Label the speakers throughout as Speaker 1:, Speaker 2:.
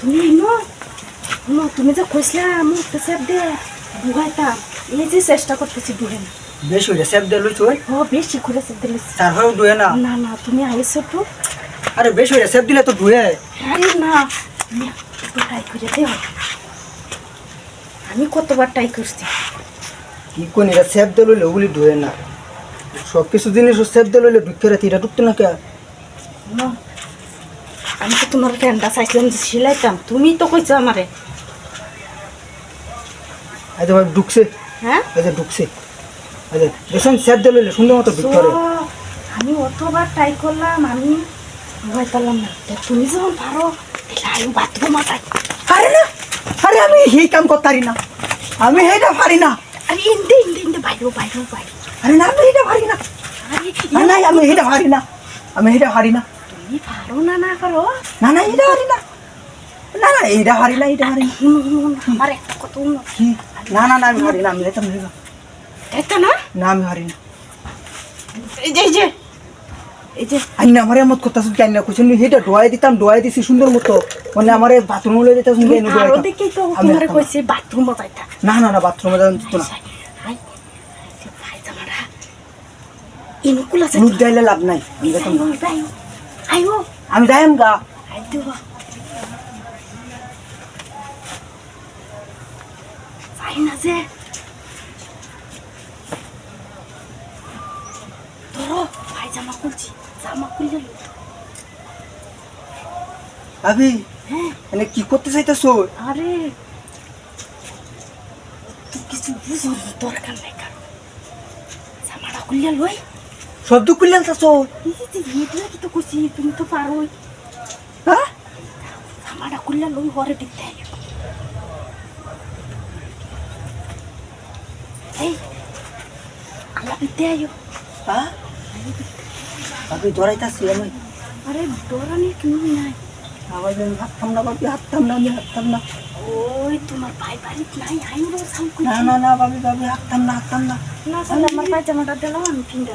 Speaker 1: তুমি এনো ন তুমি যে কইসলা আমি তো সেব দে বুহাইতাম এই যে চেষ্টা করতেছি না
Speaker 2: বেশ হইলে সেব দিয়ে লইছ ওই?
Speaker 1: ও বেশি করে সেব দিলে
Speaker 2: তারপরেও ডুয়ে না।
Speaker 1: না না তুমি আইসো তো।
Speaker 2: আরে বেশ হইলে সেব দিলে তো ডুয়ে
Speaker 1: আরে না তুমি একটু ট্রাই করে দেও আমি কতবার ট্রাই করছি।
Speaker 2: কি কোন এটা সেব দিয়ে লইলে ওগুলি ডুয়ে না। সব কিছু জিনিস সেব দিয়ে লইলে ঢুকে এটা ঢুকতে না কে?
Speaker 1: না আমি তো তোমার ফ্যানটা চাইছিলাম যে সিলাইতাম তুমি তো কইছো আমারে।
Speaker 2: যে ভাই ঢুকছে।
Speaker 1: হ্যাঁ?
Speaker 2: যে ঢুকছে। যে দেখছেন দিয়ে লইলে সুন্দর মতো
Speaker 1: তো আমি অতবার ট্রাই করলাম আমি ভয় পারলাম না। তুমি যখন পারো তাহলে আলু বাথরুম যাই
Speaker 2: আরে না আরে আমি এই কাম করতে পারি না। আমি এইটা পারি না।
Speaker 1: আরে ইন্দে ইন্দে ইন্দে বাইরেও বাইরেও বাইরে।
Speaker 2: আরে না আমি এইটা পারি না।
Speaker 1: আরে
Speaker 2: না আমি এইটা পারি না। আমি এইটা পারি না।
Speaker 1: তুমি পারো না না পারো
Speaker 2: না না এইটা পারি না না না এইটা পারি না
Speaker 1: হুম, হুম, আমার একটা কত
Speaker 2: কি? না না না আমি পারি না আমি এটা
Speaker 1: এটা না?
Speaker 2: না আমি পারি না।
Speaker 1: এই যে এই যে। এই যে
Speaker 2: আই না আমার মত কথা শুনতে না? কুছেন হেটা ডোয়াই দিতাম ডোয়াই দিছি সুন্দর মতো। মানে আমার বাথরুম লই দিতাম শুনতে এনে
Speaker 1: দেখি তো তোমার কইছে বাথরুম যাইতা।
Speaker 2: না না না বাথরুমে যান দিত না।
Speaker 1: আছে
Speaker 2: মুখ যাইলে লাভ নাই আমি।
Speaker 1: আইও
Speaker 2: আমি যাইম গা।
Speaker 1: যাই না যে। ধরো ভাই জামা খুলছি জামা খুললে লই।
Speaker 2: ভাবি
Speaker 1: হ্যাঁ।
Speaker 2: কি করতে চাইতাছো?
Speaker 1: আরে তুই কিছু বুঝো দরকার নাই কারণ জামাটা খুললে লই।
Speaker 2: শব্দ খুললেন
Speaker 1: এগুলা কি তো কইছি তুমি তো পারোই।
Speaker 2: হ্যাঁ?
Speaker 1: জামাটা খুললে লই ঘরে দেখতে এই আল্লাহ দেখতে আইও।
Speaker 2: হ্যাঁ? ভাবি ধরাইতাছি আমি
Speaker 1: আরে ডরানি তুমি নাই।
Speaker 2: আমার আমি হাঁটতাম না ভাবি হাঁটতাম না আমি হাঁটতাম না
Speaker 1: ওই তোমার ভাই বাড়িতে নাই আইও সাউন্ড
Speaker 2: না না না ভাবি ভাবি হাঁটতাম না হাঁটতাম না
Speaker 1: না আমার পায়জামাটা দিলাম আমি কিনতে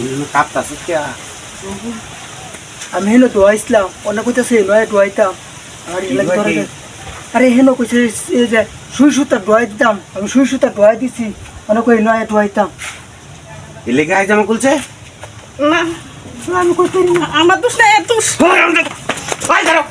Speaker 1: নি
Speaker 2: আমি হেন দোয়াইছিলাম অনেক কইতাছে নয় দোয়াইতাম আর? আরে হেন কইছে এই যে সুই সুতা দোয়াই দিতাম আমি সুই সুতা দোয়াই দিছি অনেক কই নয় দোয়াইতাম
Speaker 3: এলে গায়ে জামা খুলছে
Speaker 1: না আমি কই পারি না আমার দোষ নাই এর দোষ।
Speaker 3: ভাই দাঁড়াও